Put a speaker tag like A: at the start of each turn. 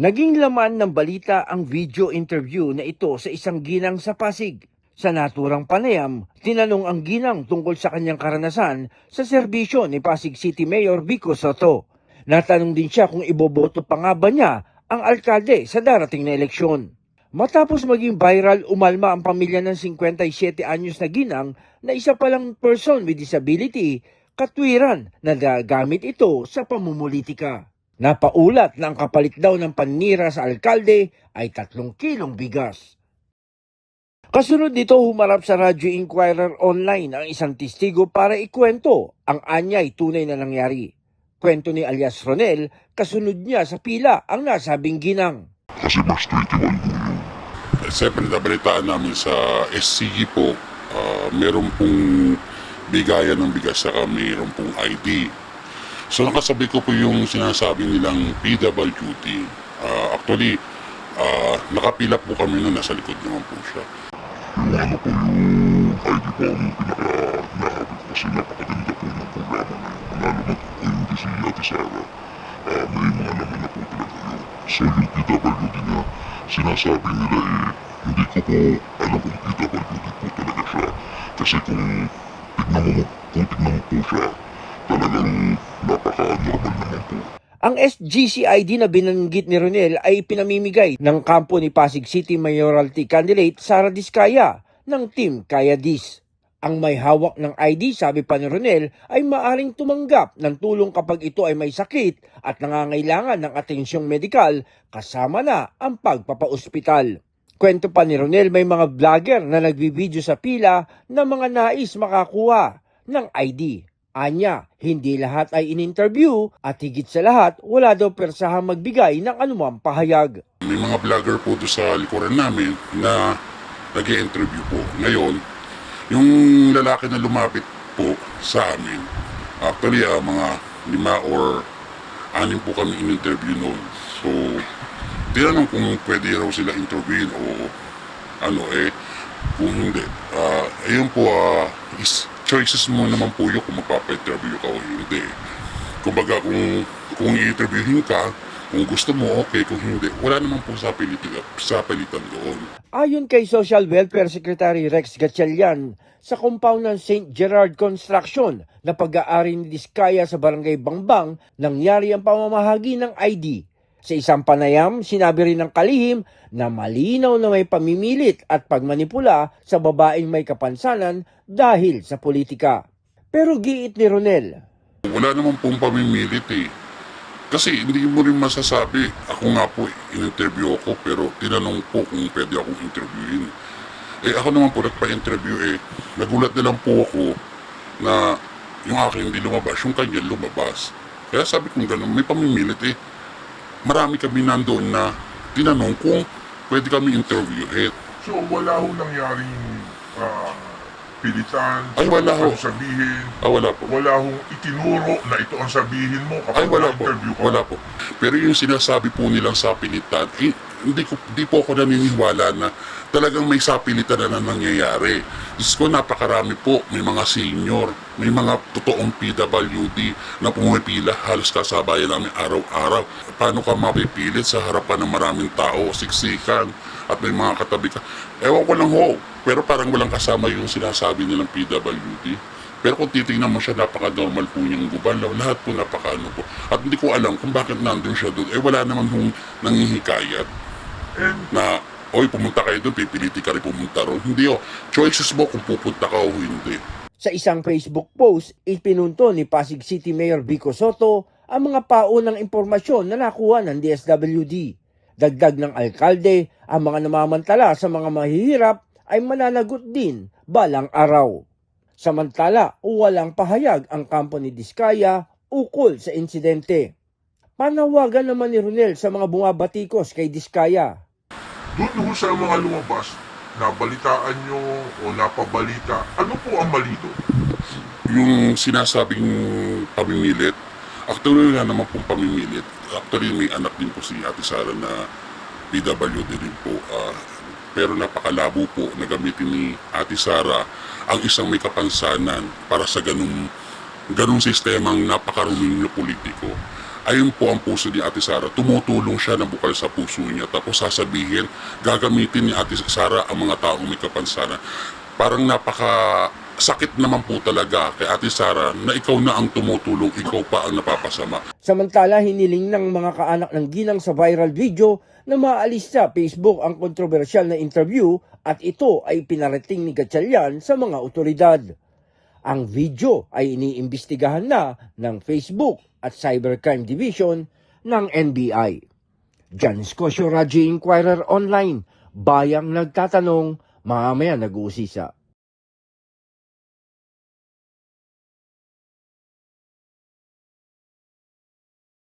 A: Naging laman ng balita ang video interview na ito sa isang ginang sa Pasig. Sa naturang panayam, tinanong ang ginang tungkol sa kanyang karanasan sa serbisyo ni Pasig City Mayor Vico Soto. Natanong din siya kung iboboto pa nga ba niya ang alkalde sa darating na eleksyon. Matapos maging viral, umalma ang pamilya ng 57 anyos na ginang na isa palang person with disability, katwiran na gagamit ito sa pamumulitika. Napaulat na ang kapalit daw ng panira sa alkalde ay tatlong kilong bigas. Kasunod nito humarap sa Radyo Inquirer Online ang isang testigo para ikwento ang anyay tunay na nangyari. Kwento ni alias Ronel, kasunod niya sa pila ang nasabing ginang.
B: Kasi March 21 po yun.
C: Siyempre nabalitaan namin sa SCG po, ah, meron pong bigayan ng bigas saka meron pong ID. So nakasabay ko po yung sinasabi nilang PWD. Ah, actually, ah, nakapila po kami na nasa likod naman po siya.
B: Yung ano po yung ID po ang pinaka-nahabit ko kasi napakaganda po ng programa na yun. Lalo na po yung si Ate Sara. Ah, may mga laman na po talaga yun. So yung PWD niya, sinasabi nila eh, hindi ko po alam kung PWD po talaga siya. Kasi kung tignan mo, kung tignan mo po siya, talagang.
A: Ang SGCID na binanggit ni Ronel ay pinamimigay ng kampo ni Pasig City Mayoralty candidate Sara Diskaya ng Team Kaya Dis. Ang may hawak ng ID, sabi pa ni Ronel, ay maaring tumanggap ng tulong kapag ito ay may sakit at nangangailangan ng atensyong medikal kasama na ang pagpapaospital. Kwento pa ni Ronel may mga vlogger na nagbibideo sa pila na mga nais makakuha ng ID. Anya, hindi lahat ay in-interview at higit sa lahat, wala daw persahang magbigay ng anumang pahayag.
C: May mga vlogger po doon sa likuran namin na nag interview po. Ngayon, yung lalaki na lumapit po sa amin, actually ah, mga lima or anim po kami in-interview noon. So, tinanong kung pwede raw sila interviewin o ano eh, kung hindi. Ah, ayun po, ah, is choices mo naman po yun kung magpapa-interview ka o hindi. Kumbaga, kung, kung i-interviewin ka, kung gusto mo, okay. Kung hindi, wala naman po sa pilitan, sa pilitan doon.
A: Ayon kay Social Welfare Secretary Rex Gatchalian, sa compound ng St. Gerard Construction na pag-aari ni Diskaya sa Barangay Bangbang, nangyari ang pamamahagi ng ID. Sa isang panayam, sinabi rin ng kalihim na malinaw na may pamimilit at pagmanipula sa babaeng may kapansanan dahil sa politika. Pero giit ni Ronel,
C: Wala naman pong pamimilit eh. Kasi hindi mo rin masasabi. Ako nga po, in-interview ako pero tinanong po kung pwede akong interviewin. Eh ako naman po nagpa-interview eh. Nagulat na lang po ako na yung akin hindi lumabas, yung kanya lumabas. Kaya sabi kong gano'n, may pamimilit eh. Marami kami nandoon na tinanong kung pwede kami interviewin.
D: So wala ho nangyaring ah, pilitan,
C: Ay, wala ho.
D: ano sabihin,
C: Ah, wala po.
D: wala hong itinuro na ito ang sabihin mo
C: Ay,
D: kapag
C: wala po.
D: interview ka.
C: Wala po. Pero yung sinasabi po nilang sapilitan, eh, hindi, ko, hindi po ako naniniwala na talagang may sapilitan na, na nangyayari. Diyos ko, napakarami po. May mga senior, may mga totoong PWD na pumipila halos kasabayan namin araw-araw. Paano ka mapipilit sa harapan ng maraming tao, siksikan, at may mga katabi ka. Ewan ko lang ho, pero parang walang kasama yung sinasabi nilang PWD. Pero kung titingnan mo siya, napaka-normal po niyang gubalaw. Lahat po napaka-ano po. At hindi ko alam kung bakit nandun siya doon. Eh wala naman hong nangihikayat na, oy, pumunta kayo doon, pipiliti ka rin pumunta ron. Hindi o. Choices mo kung pupunta ka o hindi.
A: Sa isang Facebook post, ipinunto ni Pasig City Mayor Vico Soto ang mga paunang impormasyon na nakuha ng DSWD. Dagdag ng alkalde, ang mga namamantala sa mga mahihirap ay mananagot din balang araw. Samantala, walang pahayag ang kampo ni Diskaya ukol sa insidente. Panawagan naman ni Ronel sa mga bumabatikos kay Diskaya.
D: doon ho sa mga lumabas, nabalitaan nyo o napabalita, ano po ang mali doon?
C: Yung sinasabing pamimilit, actually wala naman pong pamimilit. Actually may anak din po si Ate Sara na PWD din po. ah, pero napakalabo po na gamitin ni Ate Sara ang isang may kapansanan para sa ganung ganung sistemang napakaruming na politiko ayun po ang puso ni Ate Sara. Tumutulong siya na bukal sa puso niya. Tapos sasabihin, gagamitin ni Ate Sara ang mga taong may kapansanan. Parang napaka sakit naman po talaga kay Ate Sara na ikaw na ang tumutulong, ikaw pa ang napapasama.
A: Samantala, hiniling ng mga kaanak ng ginang sa viral video na maalis sa Facebook ang kontrobersyal na interview at ito ay pinarating ni Gatchalian sa mga otoridad. Ang video ay iniimbestigahan na ng Facebook at Cybercrime Division ng NBI. Jan Scosio Raji Inquirer Online, bayang nagtatanong, mamaya nag-uusisa.